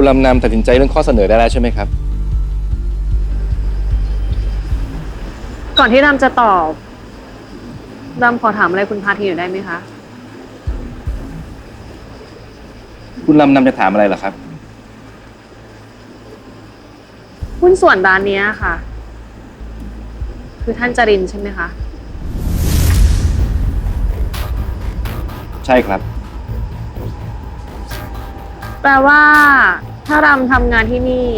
คุณลำนำตัดสินใจเรื่องข้อเสนอได้แล้วใช่ไหมครับ ก่อนที่รำจะตอบรำขอถามอะไรคุณพาทีหน่อยได้ไหมคะ คุณลำนำจะถามอะไรเหรอครับ หุ้นส่วนร้านเนี้ยค่ะ คือท่านจรินใช่ไหมคะ ใช่ครับ แปลว่า ถ้ารำทำงานที่นี่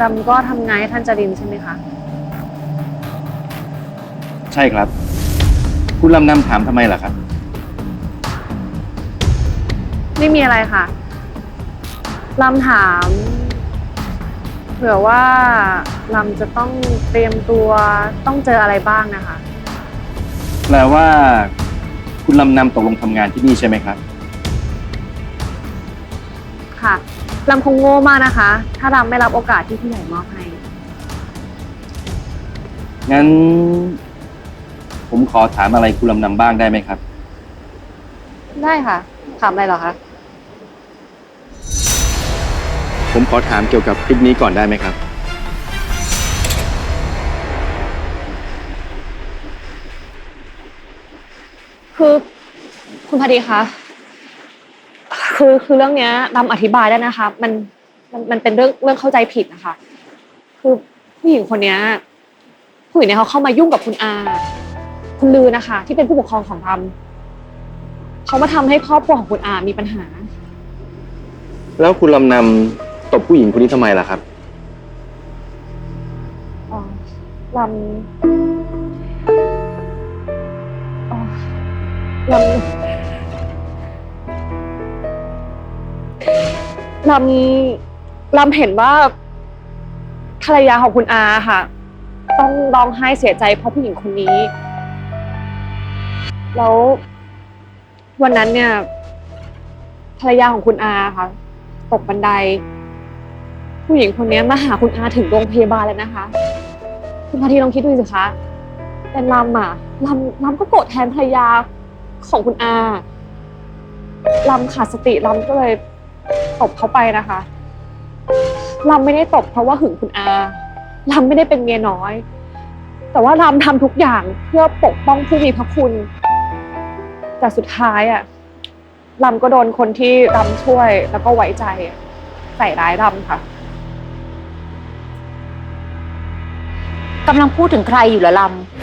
รำก็ทำงานให้ท่านจรินใช่ไหมคะ ใช่ครับ คุณลำนำถามทำไมล่ะครับ ไม่มีอะไรค่ะรำถามเผื่อว่ารำจะต้องเตรียมตัวต้องเจออะไรบ้างนะคะ แปลว่า คุณลำนำตกลงทำงานที่นี่ใช่ไหมครับ ค่ะรำคงโง่มากนะคะ ถ้ารำไม่รับโอกาสที่ผู้ใหญ่มอบให้ งั้น ผมขอถามอะไรคุณลำนำบ้างได้ไหมครับ ได้ค่ะ ถามอะไรเหรอคะ ผมขอถามเกี่ยวกับคลิปนี้ก่อนได้ไหมครับ คือคุณพอดีคะ คือคือเรื่องเนี้ยรำอธิบายได้นะคะ มันมันมันเป็นเรื่องเรื่องเข้าใจผิดนะคะ คือผู้หญิงคนเนี้ยผู้หญิงเนี่ยเขาเข้ามายุ่งกับคุณอาคุณลือนะคะ ที่เป็นผู้ปกครองของรำเขามาทำให้ครอบครัวของคุณอามีปัญหา แล้วคุณลำนำตบผู้หญิงคนนี้ทำไมล่ะครับอ๋อลำ ลำลำเห็นว่าภรรยาของคุณอาค่ะ ต้องร้องไห้เสียใจเพราะผู้หญิงคนนี้ แล้ววันนั้นเนี่ย ภรรยาของคุณอาค่ะ ตกบันได ผู้หญิงคนนี้มาหาคุณอาถึงโรงพยาบาลแล้วนะคะ คุณพาทีลองคิดดูสิคะเป็นลำอะลำลำก็โกรธแทนภรรยาของคุณอาลำขาดสติลำก็เลย ตบเขาไปนะคะลำไม่ได้ตบเพราะว่าหึงคุณอาลำไม่ได้เป็นเมียน้อย แต่ว่าลำทำทุกอย่างเพื่อปกป้องผู้มีพระคุณ แต่สุดท้ายอะลำก็โดนคนที่ลำช่วยแล้วก็ไว้ใจใส่ร้ายลำค่ะ กำลังพูดถึงใครอยู่เหรอลำ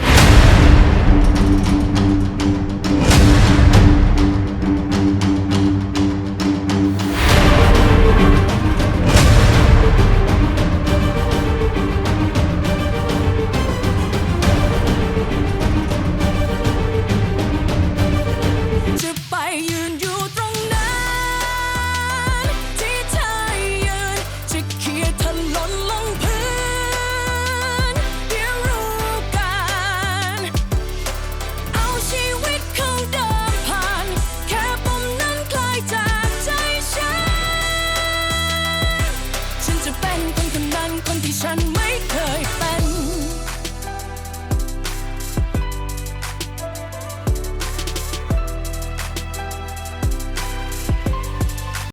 Nation.